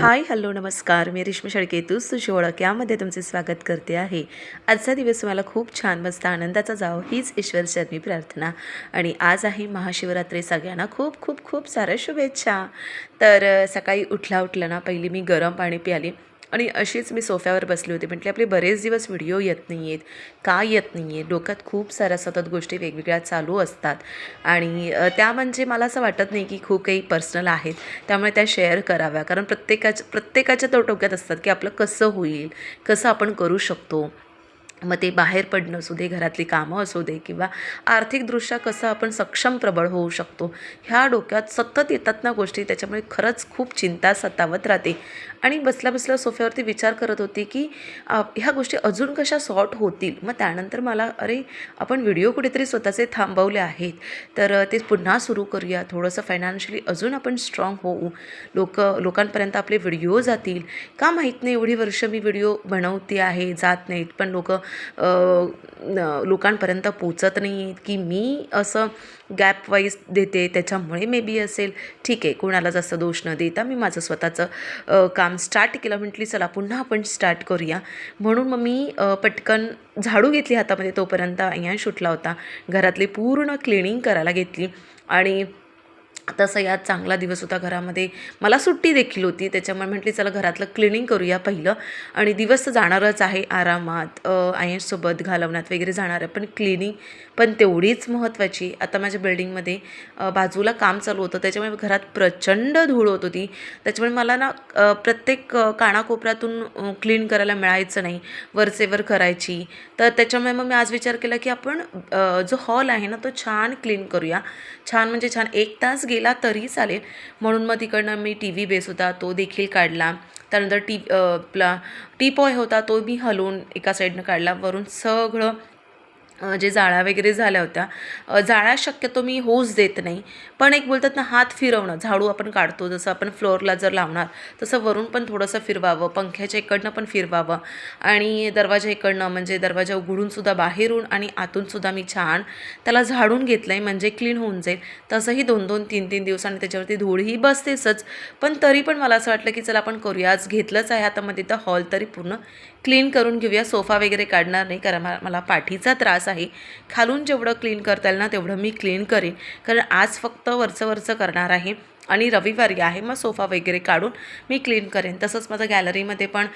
Hi hello नमस्कार. मी रेश्मी शेळके तू ओळख यामध्ये तुमचे स्वागत करते आहे. आजचा दिवस तुम्हाला खूप छान मस्त आनंदाचा जावं हीच ईश्वर मी प्रार्थना. आणि आज आहे महाशिवरात्री सगळ्यांना खूप खूप खूप साऱ्या शुभेच्छा. तर सकाळी उठला उठलं ना पहिली मी गरम पाणी प्याले. आणि अशीच मी सोफ्यावर बसली होती. म्हटले आपले बरेच दिवस व्हिडिओ येत नाही आहेत का येत नाही आहे डोक्यात खूप साऱ्या सतत गोष्टी वेगवेगळ्या चालू असतात. आणि त्या म्हणजे मला असं वाटत नाही की खूप काही पर्सनल आहेत. त्यामुळे त्या शेअर कराव्या. कारण प्रत्येकाच्या प्रत्येकाच्या तो डोक्यात असतात की आपलं कसं होईल कसं आपण करू शकतो. मग ते बाहेर पडणं असू दे घरातली कामं असू दे किंवा आर्थिकदृष्ट्या कसं आपण सक्षम प्रबळ होऊ शकतो ह्या डोक्यात सतत येतात ना गोष्टी. त्याच्यामुळे खरंच खूप चिंता सतावत राहते. आणि बसल्या बसल्या सोफ्यावरती विचार करत होती की ह्या गोष्टी अजून कशा सॉर्ट होतील? मग त्यानंतर मला अरे आपण व्हिडिओ कुठेतरी स्वतःचे थांबवले आहेत. तर ते पुन्हा सुरू करूया. थोडंसं फायनान्शियली अजून आपण स्ट्रॉंग होऊ. लोक लोकांपर्यंत आपले व्हिडिओ जातील. का माहीत नाही एवढी वर्ष मी व्हिडिओ बनवते आहे जात नाहीत. पण लोक लोकांपर्यंत पोचत नाही की मी असं गॅप वाईज देते त्याच्यामुळे मे बी असेल. ठीक आहे कोणाला जास्त दोष न देता मी माझं स्वतःचं काम स्टार्ट केलं. म्हटली चला पुन्हा आपण स्टार्ट करूया. म्हणून मग मी पटकन झाडू घेतली हातामध्ये तोपर्यंत. अय्यान सुटला होता. घरातली पूर्ण क्लिनिंग करायला घेतली. आणि तसं यात चांगला दिवस होता घरामध्ये. मला सुट्टी देखील होती त्याच्यामुळे म्हटली चला घरातलं क्लिनिंग करूया पहिलं. आणि दिवस तर जाणारच आहे आरामात आयसोबत घालवण्यात वगैरे जाणार आहे पण क्लिनिंग पण तेवढीच महत्त्वाची आता माझ्या बिल्डिंगमध्ये बाजूला काम चालू होतं त्याच्यामुळे घरात प्रचंड धूळ होत होती. त्याच्यामुळे मला ना प्रत्येक कानाकोपऱ्यातून क्लीन करायला मिळायचं नाही वरचेवर करायची. तर त्याच्यामुळे मग मी आज विचार केला की आपण जो हॉल आहे ना तो छान क्लीन करूया. छान म्हणजे छान एक तास गेला तरी चालेल. म्हणून मग तिकडनं मी टी व्ही बेस होता तो देखील काढला. त्यानंतर टी आपला टीपॉय होता तो मी हलवून एका साईडनं काढला. वरून सगळं जे जाळ्या वगैरे झाल्या होत्या जाळ्या शक्यतो मी होऊच देत नाही. पण एक बोलतात ना हात फिरवणं झाडू आपण काढतो जसं आपण फ्लोअरला जर लावणार तसं वरून पण थोडंसं फिरवावं पंख्याच्या इकडनं पण फिरवावं आणि दरवाजा इकडनं म्हणजे दरवाजा उघडूनसुद्धा बाहेरून आणि आतूनसुद्धा मी छान त्याला झाडून घेतलं आहे म्हणजे क्लीन होऊन जाईल. तसंही दोन दोन तीन तीन दिवसांनी त्याच्यावरती धूळही बसतेसच. पण तरी पण मला असं वाटलं की चला आपण करूया आज घेतलंच आहे आता मध्ये तर हॉल तरी पूर्ण क्लीन करून घेऊया सोफा वगैरे काढणार नाही कारण मला मला पाठीचा त्रास आहे. खालून जेवढं क्लीन करता येईल ना तेवढं मी क्लीन करेन. कारण आज फक्त वरचं वरचं करणार आहे आणि रविवारी आहे मग सोफा वगैरे काढून मी क्लीन करेन. तसंच माझं गॅलरीमध्ये पण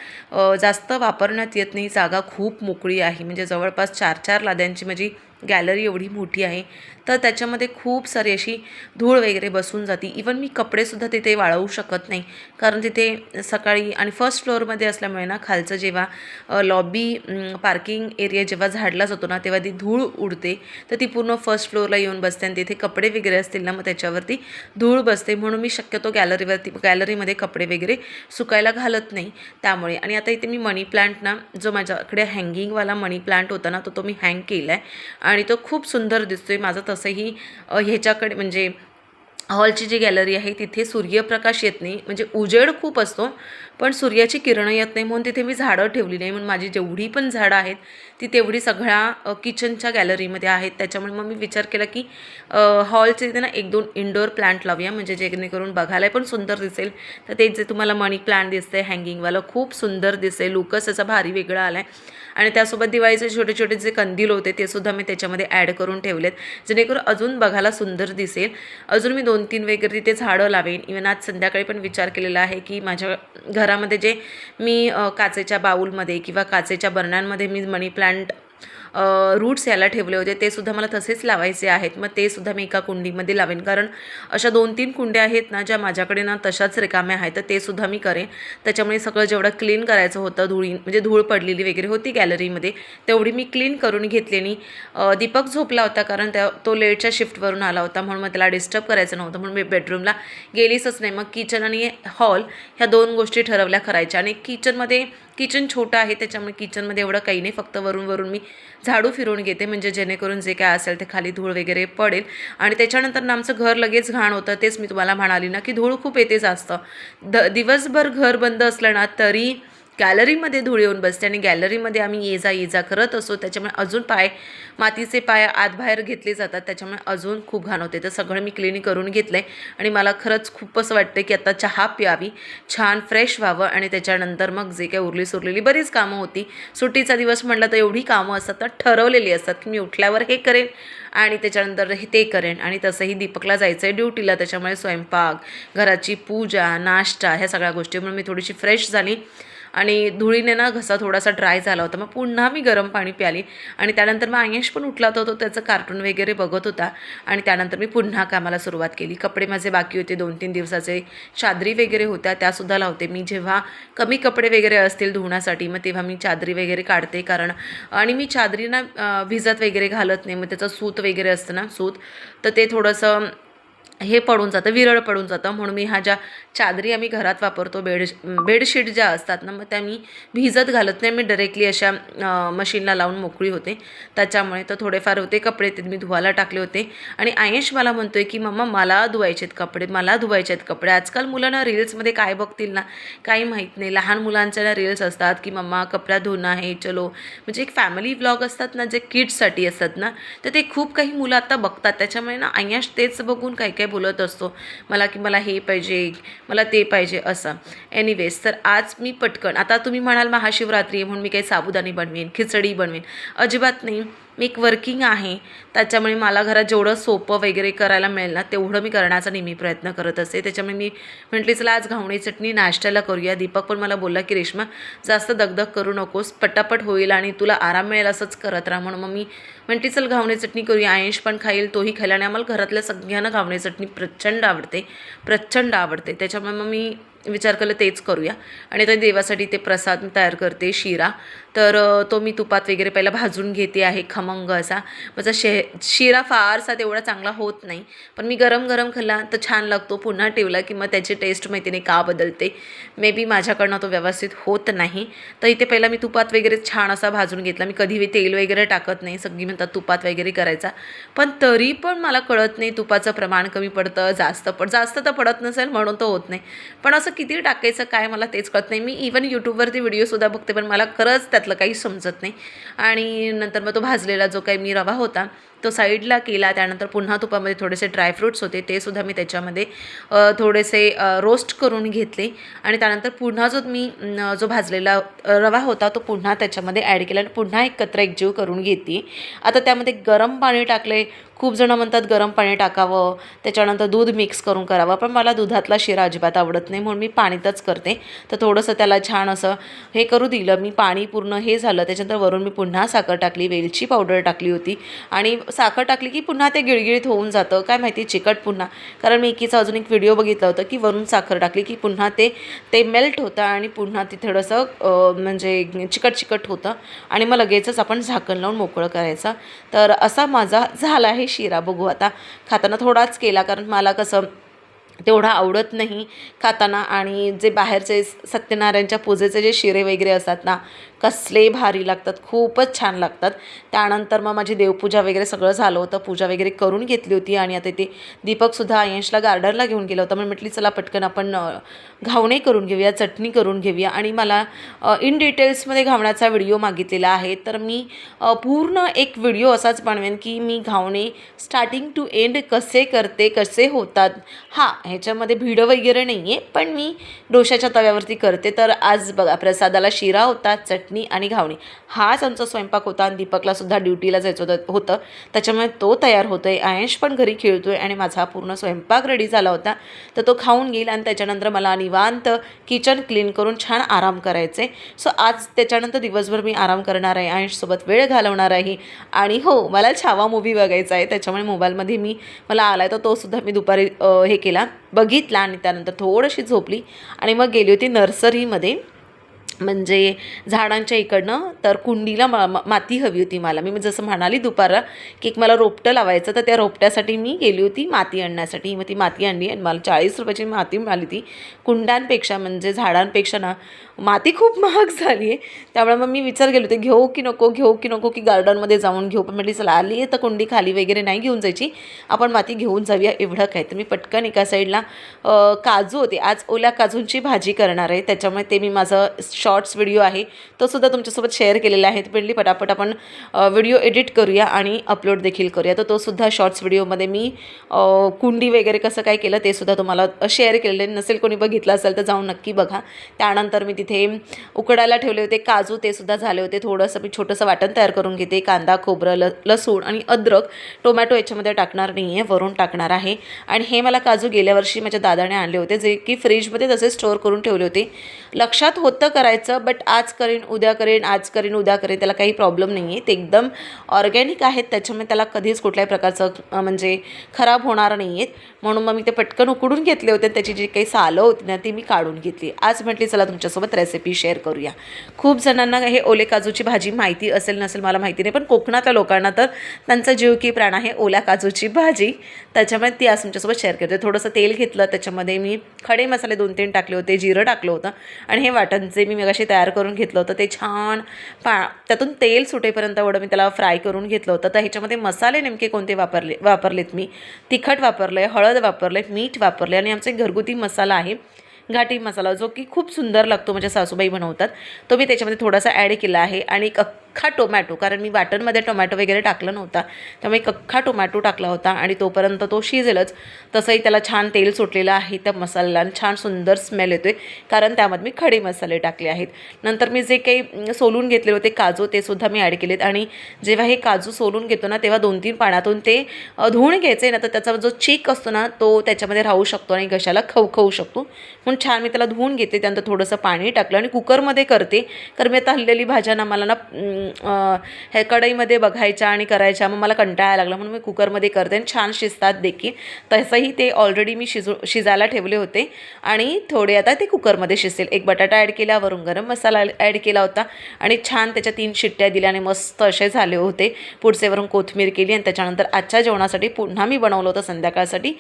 जास्त वापरण्यात येत नाही जागा खूप मोकळी आहे. म्हणजे जवळपास चार चार लाद्यांची माझी गॅलरी एवढी मोठी आहे तर त्याच्यामध्ये खूप सारी अशी धूळ वगैरे बसून जाते. इवन मी कपडेसुद्धा तिथे वाळवू शकत नाही. कारण तिथे सकाळी आणि फर्स्ट फ्लोअरमध्ये असल्यामुळे ना खालचं जेव्हा लॉबी पार्किंग एरिया जेव्हा झाडला जातो ना तेव्हा ती धूळ उडते. तर ती पूर्ण फर्स्ट फ्लोअरला येऊन बसते आणि तिथे कपडे वगैरे असतील ना मग त्याच्यावरती धूळ बसते. म्हणून मी शक्यतो गॅलरीवरती गॅलरीमध्ये कपडे वगैरे सुकायला घालत नाही. त्यामुळे आणि आता इथे मी मनी प्लांट ना जो माझ्याकडे हँगिंगवाला मनी प्लांट होता ना तो तो मी हँग केला आहे आणि तो खूप सुंदर दिसतो आहे माझं तसंही ह्याच्याकडे म्हणजे हॉलची जी गॅलरी आहे तिथे सूर्यप्रकाश येत नाही. म्हणजे उजेड खूप असतो. पण सूर्याची किरणं येत नाही म्हणून तिथे मी झाडं ठेवली नाही म्हणून माझी जेवढी पण झाडं आहेत ती तेवढी सगळ्या किचनच्या गॅलरीमध्ये आहेत. त्याच्यामुळे मग मी विचार केला की हॉलचे तिथे ना एक दोन इनडोअर प्लांट लावूया. म्हणजे जेणेकरून बघायला पण सुंदर दिसेल. तर ते जे तुम्हाला मनी प्लांट दिसते हँगिंगवालं खूप सुंदर दिसेल. लुकस त्याचा भारी वेगळा आला आहे आणि त्यासोबत दिवाळीचे छोटे छोटे जे कंदील होते ते सुद्धा मी त्याच्यामध्ये ॲड करून ठेवलेत. जेणेकरून अजून बघायला सुंदर दिसेल. अजून मी दोन तीन वगैरे तिथे झाडं लावेन. इवन आज संध्याकाळी पण विचार केलेला आहे की माझ्या घरामध्ये जे मी काचेच्या बाऊलमध्ये किंवा काचेच्या बरण्यांमध्ये मी मनी प्लांट रूट्स याला ठेवले होते. ते सुद्धा मला तसेच लावायचे आहेत. मग ते सुद्धा मी एका कुंडीमध्ये लावेन. कारण अशा दोन तीन कुंड्या आहेत ना ज्या माझ्याकडे ना तशाच रिकाम्या आहेत तर ते सुद्धा मी करेन. त्याच्यामुळे सगळं जेवढं क्लीन करायचं होतं धुळी म्हणजे धूळ पडलेली वगैरे होती गॅलरीमध्ये तेवढी मी क्लीन करून घेतली. आणि दीपक झोपला होता कारण त्या तो लेटच्या शिफ्टवरून आला होता. म्हणून मग त्याला डिस्टर्ब करायचं नव्हतं. म्हणून मी बेडरूमला गेलीच नाही. मग किचन आणि हॉल ह्या दोन गोष्टी ठरवल्या करायच्या. आणि किचनमध्ये किचन छोटं आहे त्याच्यामुळे किचनमध्ये एवढं काही नाही. फक्त वरून वरून मी झाडू फिरून घेते. म्हणजे जेणेकरून जे काय असेल ते खाली धूळ वगैरे पडेल. आणि त्याच्यानंतर ना आमचं घर लगेच घाण होतं. तेच मी तुम्हाला म्हणाली ना की धूळ खूप येते जास्त द दिवसभर घर बंद असलं ना तरी गॅलरीमध्ये धूळ येऊन बसते आणि गॅलरीमध्ये आम्ही ये जा ये जा करत असतो. त्याच्यामुळे अजून पाय मातीचे पाय आत बाहेर घेतले जातात. त्याच्यामुळे अजून खूप घाण होते. तर सगळं मी क्लीन करून घेतलं आहे आणि मला खरंच खूप असं वाटतं की आता चहा प्यावी छान फ्रेश व्हावं आणि त्याच्यानंतर मग जे काही उरली सुरलेली बरीच कामं होती. सुट्टीचा दिवस म्हटलं तर एवढी कामं असतात तर ठरवलेली असतात की मी उठल्यावर हे करेन आणि त्याच्यानंतर हे ते करेन. आणि तसंही दीपकला जायचं आहे ड्युटीला. त्याच्यामुळे स्वयंपाक घराची पूजा नाश्ता ह्या सगळ्या गोष्टी म्हणून मी थोडीशी फ्रेश झाली. आणि धुळीने ना घसा थोडासा ड्राय झाला होता. मग पुन्हा मी गरम पाणी प्याली आणि त्यानंतर मग आयश पण उठला होता तो त्याचं कार्टून वगैरे बघत होता आणि त्यानंतर मी पुन्हा कामाला सुरुवात केली. कपडे माझे बाकी होते दोन तीन दिवसाचे चादरी वगैरे होत्या त्यासुद्धा लावते मी. जेव्हा कमी कपडे वगैरे असतील धुण्यासाठी मग तेव्हा मी चादरी वगैरे काढते कारण आणि मी चादरीना भिजत वगैरे घालत नाही. मग त्याचं सूत वगैरे असतं ना सूत तर ते थोडंसं हे पडून जातं विरळ पडून जातं. म्हणून मी ह्या ज्या चादरी आम्ही घरात वापरतो बेड बेडशीट ज्या असतात ना मग त्या मी भिजत घालत नाही. मी डायरेक्टली अशा मशीनला लावून मोकळी होते. त्याच्यामुळे तर थोडेफार होते कपडे ते मी धुवायला टाकले होते. आणि आयश मला म्हणतो आहे की मम्मा मला धुवायचे आहेत कपडे मला धुवायचे आहेत कपडे. आजकाल मुलांना रील्समध्ये काय बघतील ना काही माहीत नाही. लहान मुलांच्या ना रील्स असतात की मम्मा कपडा धुणं आहे चलो. म्हणजे एक फॅमिली ब्लॉग असतात ना जे किड्ससाठी असतात ना तर ते खूप काही मुलं आता बघतात. त्याच्यामुळे ना आयश तेच बघून काही काही बोलत असतो मला की मला हे पाहिजे मला ते पाहिजे असं. एनिवेज तर आज मी पटकन आता तुम्ही म्हणाल महाशिवरात्री म्हणून मी काही साबुदाणी बनवेन खिचडी बनवेन. अजिबात नाही. मी एक वर्किंग आहे त्याच्यामुळे मला घरात जेवढं सोपं वगैरे करायला मिळेल ना तेवढं मी करण्याचा नेहमी प्रयत्न करत असते. त्याच्यामुळे मी म्हटली चला आज घावणी चटणी नाश्त्याला करूया. दीपक पण मला बोलला की रेश्मा जास्त दगदग करू नकोस पटापट होईल आणि तुला आराम मिळेल असंच करत राहा. म्हणून मग मी म्हटली चल घावणी चटणी करूया. आयश पण खाईल तोही खाईल आणि आम्हाला घरातल्या सगळ्यांना घावणी चटणी प्रचंड आवडते प्रचंड आवडते. त्याच्यामुळे मग मी विचार केला तेच करूया. आणि ते देवासाठी ते प्रसाद तयार करते शिरा. तर तो मी तुपात वगैरे पहिला भाजून घेते आहे खमंग असा. माझा शे शिरा फारसा तेवढा चांगला होत नाही. पण मी गरम गरम खाल्ला तर छान लागतो. पुन्हा ठेवला की मग त्याची टेस्ट माहिती नाही का बदलते. मे बी माझ्याकडनं तो व्यवस्थित होत नाही. तर इथे पहिला मी तुपात वगैरे छान असा भाजून घेतला. मी कधी तेल वगैरे टाकत नाही. सगळी म्हणतात तुपात वगैरे करायचा. पण तरी पण मला कळत नाही तुपाचं प्रमाण कमी पडतं जास्त पड जास्त तर पडत नसेल म्हणून तो होत नाही. पण असं किती टाकायचं काय मला तेच कळत नाही. मी इव्हन यूट्यूबवरती व्हिडिओसुद्धा बघते पण मला खरंच त्यातलं काही समजत नाही. आणि नंतर मग तो भाजलेला जो काही मी रवा होता तो साईडला केला त्यानंतर पुन्हा तुपामध्ये थोडेसे ड्रायफ्रूट्स होते ते सुद्धा मी त्याच्यामध्ये थोडेसे रोस्ट करून घेतले. आणि त्यानंतर पुन्हा जो मी जो भाजलेला रवा होता तो पुन्हा त्याच्यामध्ये ॲड केला आणि पुन्हा एकत्र एकजीव करून घेते आता त्यामध्ये गरम पाणी टाकले. खूप जणं म्हणतात गरम पाणी टाकावं त्याच्यानंतर दूध मिक्स करून करावं पण मला दुधातला शिरा अजिबात आवडत नाही म्हणून मी पाणीतच करते. तर थोडंसं त्याला छान असं हे करू दिलं. मी पाणी पूर्ण हे झालं त्याच्यानंतर वरून मी पुन्हा साखर टाकली वेलची पावडर टाकली होती. आणि साखर टाकली की पुन्हा ते गिळगिळीत होऊन जातं. काय माहिती चिकट पुन्हा. कारण मी एकीचा अजून एक व्हिडिओ बघितला होता की वरून साखर टाकली की पुन्हा ते ते मेल्ट होतं आणि पुन्हा ते थोडंसं म्हणजे चिकट चिकट होतं. आणि मग लगेचच आपण झाकण लावून मोकळं करायचं. तर असा माझा झाला आहे शिरा. बघू आता. खाताना थोडाच केला कारण मला कसं तेवढा आवडत नाही खाताना आणि जे बाहेरचे सत्यनारायणच्या पूजेचे जे शिरे वगैरे असतात ना कसले भारी लागतात खूपच छान लागतात. त्यानंतर मग माझी देवपूजा वगैरे सगळं झालं होतं पूजा वगैरे करून घेतली होती आणि आता ते दीपकसुद्धा आयंशला गार्डनला घेऊन गेला होता. मग म्हटली चला पटकन आपण घावणे करून घेऊया चटणी करून घेऊया. आणि मला इन डिटेल्समध्ये घावण्याचा व्हिडिओ मागितलेला आहे. तर मी पूर्ण एक व्हिडिओ असाच बनवेन की मी घावणे स्टार्टिंग टू एंड कसे करते कसे होतात. हां ह्याच्यामध्ये भिडं वगैरे नाही आहे पण मी डोशाच्या तव्यावरती करते. तर आज बघा प्रसादाला शिरा होता चटणी आणि घावणी. हाच आमचा स्वयंपाक होता आणि दीपकलासुद्धा ड्युटीला जायचं होतं होतं. त्याच्यामुळे तो तयार होतो आहे आयंश पण घरी खेळतो आहे आणि माझा पूर्ण स्वयंपाक रेडी झाला होता. तर तो खाऊन घेईल आणि त्याच्यानंतर मला निवांत किचन क्लीन करून छान आराम करायचे सो आज त्याच्यानंतर दिवसभर मी आराम करणार आहे आयंशसोबत वेळ घालवणार आहे. आणि हो मला छावा मूवी बघायचा आहे. त्याच्यामुळे मोबाईलमध्ये मी मला आला आहे तर तोसुद्धा मी दुपारी हे केला. बघितला आणि त्यानंतर थोडीशी झोपली. आणि मग गेली होती नर्सरीमध्ये. म्हणजे झाडांच्या इकडनं तर कुंडीला मा माती हवी होती मला. मी जसं म्हणाली दुपारा की एक मला रोपटं लावायचं तर त्या रोपट्यासाठी मी गेली होती माती आणण्यासाठी. मग ती माती आणली आणि मला चाळीस रुपयाची माती मिळाली ती कुंड्यांपेक्षा म्हणजे झाडांपेक्षा ना माती खूप महाग झाली आहे. त्यामुळे मग मी विचार केले होते घेऊ की नको घेऊ की नको की गार्डनमध्ये जाऊन घेऊ. पण म्हटली चला आली आहे तर कुंडी खाली वगैरे नाही घेऊन जायची. आपण माती घेऊन जाऊया एवढं काय. तर मी पटकन एका साईडला काजू होते. आज ओल्या काजूंची भाजी करणार आहे. त्याच्यामुळे ते मी माझं शॉर्ट्स व्हिडिओ आहे. तो सुद्धा तुमच्यासोबत शेअर केलेला आहे. तर म्हटली पटापट आपण व्हिडिओ एडिट करूया आणि अपलोड देखील करूया. तर तो सुद्धा शॉर्ट्स व्हिडिओमध्ये मी कुंडी वगैरे कसं काय केलं ते सुद्धा तुम्हाला शेअर केलेलं नसेल कोणी बघितलं असेल तर जाऊन नक्की बघा. त्यानंतर मी तिथे उकडायला ठेवले होते काजू ते सुद्धा झाले होते. थोडंसं मी छोटंसं वाटण तयार करून घेते. कांदा खोबरं ल लसूण आणि अद्रक टोमॅटो याच्यामध्ये टाकणार नाही आहे वरून टाकणार आहे. आणि हे मला काजू गेल्या वर्षी माझ्या दादाने आणले होते जे की फ्रीजमध्ये तसे स्टोअर करून ठेवले होते. लक्षात होतं करायचं बट आज करेन उद्या करेन आज करेन उद्या करेन त्याला काही प्रॉब्लेम नाही आहे ते एकदम ऑर्गॅनिक आहेत त्याच्यामुळे त्याला कधीच कुठल्याही प्रकारचं म्हणजे खराब होणार नाही आहेत म्हणून मग मी ते पटकन उकडून घेतले होते त्याची जी काही सालं होती ना ती मी काढून घेतली. आज म्हटली चला तुमच्यासोबत रेसिपी शेअर करूया. खूप जणांना हे ओले काजूची भाजी माहिती असेल नसेल मला माहिती नाही पण कोकणातल्या लोकांना तर त्यांचा जीव की प्राण आहे ओल्या काजूची भाजी. त्याच्यामुळे ती आज तुमच्यासोबत शेअर करते. थोडंसं तेल घेतलं त्याच्यामध्ये मी खडे मसाले दोन तीन टाकले होते जिरं टाकलं होतं आणि हे वाटण जे मी मगाशी तयार करून घेतलं होतं. ते छान पा त्यातून तेल सुटेपर्यंत एवढं मी त्याला फ्राय करून घेतलं होतं. तर ह्याच्यामध्ये मसाले नेमके कोणते वापरले वापरलेत मी? तिखट वापरलं आहे हळद वापरलं आहे मीठ वापरले आणि आमचा एक घरगुती मसाला आहे. घाटी मसाला जो की खूप सुंदर लागतो माझ्या सासूबाई बनवतात तो मी त्याच्यामध्ये थोडासा ॲड केला आहे. आणि एक अख्खा टोमॅटो कारण मी वाटणमध्ये टोमॅटो वगैरे टाकलं नव्हता त्यामुळे एक अख्खा टोमॅटो टाकला होता आणि तोपर्यंत तो शिजेलच. तसंही त्याला छान तेल सुटलेलं आहे त्या मसाल्याला आणि छान सुंदर स्मेल येतो आहे कारण त्यामध्ये मी खडे मसाले टाकले आहेत. नंतर मी जे काही सोलून घेतलेले होते काजू ते सुद्धा मी ॲड केलेत. आणि जेव्हा हे काजू सोलून घेतो ना तेव्हा दोन तीन पाण्यातून ते धुवून घ्यायचे ना तर त्याचा जो चीक असतो ना तो त्याच्यामध्ये राहू शकतो आणि घशाला खवखवू शकतो. म्हणून छान मी त्याला धुवून घेते. त्यानंतर थोडंसं पाणी टाकलं आणि कुकरमध्ये करते. कारण मी आता हल्लेली भाज्यांना मला ना ह्या कढईमध्ये बघायच्या आणि करायच्या मग मला कंटाळा लागला म्हणून मी कुकरमध्ये करते आणि छान शिजतात देखील. तसंही ते ऑलरेडी मी शिजू शिजायला ठेवले होते. आणि थोडे आता ते कुकरमध्ये शिजेल. एक बटाटा ॲड केला वरून गरम मसाला ॲड केला होता. आणि छान त्याच्या तीन शिट्ट्या दिल्या आणि मस्त असे झाले होते. पुढचे वरून कोथिंबीर केली आणि त्याच्यानंतर आजच्या जेवणासाठी पुन्हा मी बनवलं होतं संध्याकाळसाठी.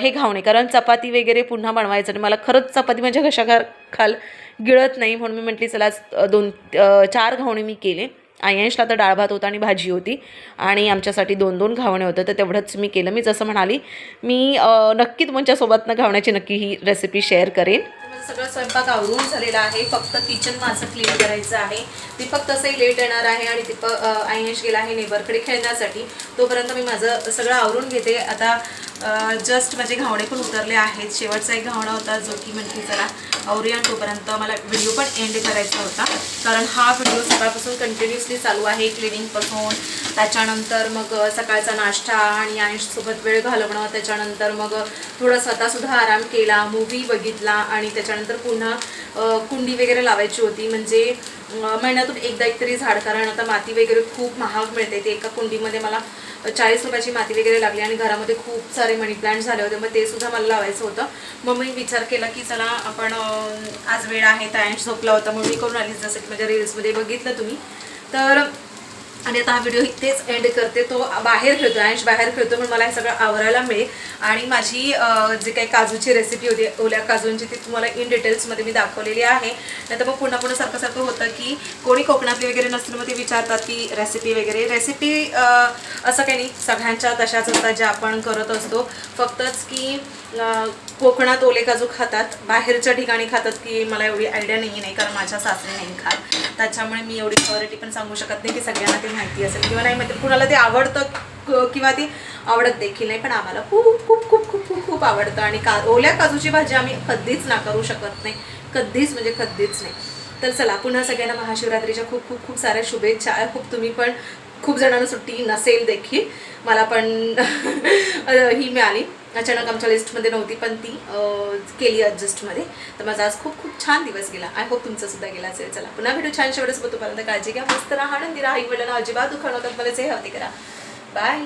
हे घावणे. कारण चपाती वगैरे पुन्हा बनवायचं आणि मला खरंच चपाती माझ्या कशा खाल गिळत नाही म्हणून मी म्हटली चला दोन चार घावणे मी केले. आयांशला तर डाळ भात होता आणि भाजी होती आणि आमच्यासाठी दोन दोन घावणे होतं तर तेवढंच मी केलं. मी जसं म्हणाली मी नक्की तुमच्यासोबत घावण्याची नक्की ही रेसिपी शेअर करेन. सगळं स्वयंपाक आवरून झालेला आहे. फक्त किचन माझं क्लीन करायचं आहे. ती फक्त लेट येणार आहे आणि ती आयश गेला आहे नेबरकडे खेळण्यासाठी. तोपर्यंत मी माझं सगळं आवरून घेते. आता जस्ट माझे घावणे पण उतरले आहेत. शेवटचा एक घावणा होता जो की म्हणते चला आवरूया तोपर्यंत मला व्हिडिओ पण एंड करायचा होता. कारण हा व्हिडिओ सकाळपासून कंटिन्युअसली चालू आहे क्लिनिंगपासून त्याच्यानंतर मग सकाळचा नाश्ता आणि आयुषसोबत वेळ घालवणं. त्याच्यानंतर मग थोडं स्वतःसुद्धा आराम केला मूवी बघितला आणि त्याच्यानंतर पुन्हा कुंडी वगैरे लावायची होती. म्हणजे महिन्यातून एकदा एक तरी झाड कारण आता माती वगैरे खूप महाग मिळते. ते एका कुंडीमध्ये मला चाळीस रुपयाची माती वगैरे लागली आणि घरामध्ये खूप सारे मनी प्लांट झाले होते मग ते सुद्धा मला लावायचं होतं. मग मी विचार केला की चला आपण आज वेळ आहे तर झोपला होता मग मी करून आली जसं की माझ्या रील्समध्ये बघितलं तुम्ही. तर आणि आता हा व्हिडिओ इथेच एंड करते. तो बाहेर खेळतो अँश बाहेर खेळतो पण मला हे सगळं आवरायला मिळेल. आणि माझी जी काही काजूची रेसिपी होती ओल्या काजूंची ती तुम्हाला इन डिटेल्समध्ये मी दाखवलेली आहे. नाही तर मग पुन्हा पुन्हा सारखं सारखं होतं की कोणी कोकणातली वगैरे नसतील मग ते विचारतात की रेसिपी वगैरे. रेसिपी असं काही नाही. सगळ्यांच्या तशाच असतात ज्या आपण करत असतो. फक्तच की कोकणात ओले काजू खातात. बाहेरच्या ठिकाणी खातात की मला एवढी आयडिया नाही नाही कारण माझ्या सासरी नाही खात. त्याच्यामुळे मी एवढी क्वालिटी पण सांगू शकत नाही की सगळ्यांना ते माहिती असेल किंवा नाही माहिती. कुणाला ते आवडतं किंवा ती आवडत देखील नाही पण आम्हाला खूप खूप खूप खूप खूप खूप आवडतं. आणि का ओल्या काजूची भाजी आम्ही कधीच नाकारू शकत नाही. कधीच म्हणजे कधीच नाही. तर चला पुन्हा सगळ्यांना महाशिवरात्रीच्या खूप खूप खूप साऱ्या शुभेच्छा. आहे खूप तुम्ही पण खूप जणांना सुट्टी नसेल देखील. मला पण ही मिळाली. अचानक आमच्या लिस्टमध्ये नव्हती पण ती केली ॲडजस्टमध्ये तर माझा आज खूप खूप छान दिवस गेला. आय होप तुमचा सुद्धा गेला असेल. चला पुन्हा भेटू छान शेवटच तुम्हाला. काळजी घ्या मस्त राहा. आनंदी राहा. आई वडिलांना अजिबात दुखावतात मला जे हवते करा. बाय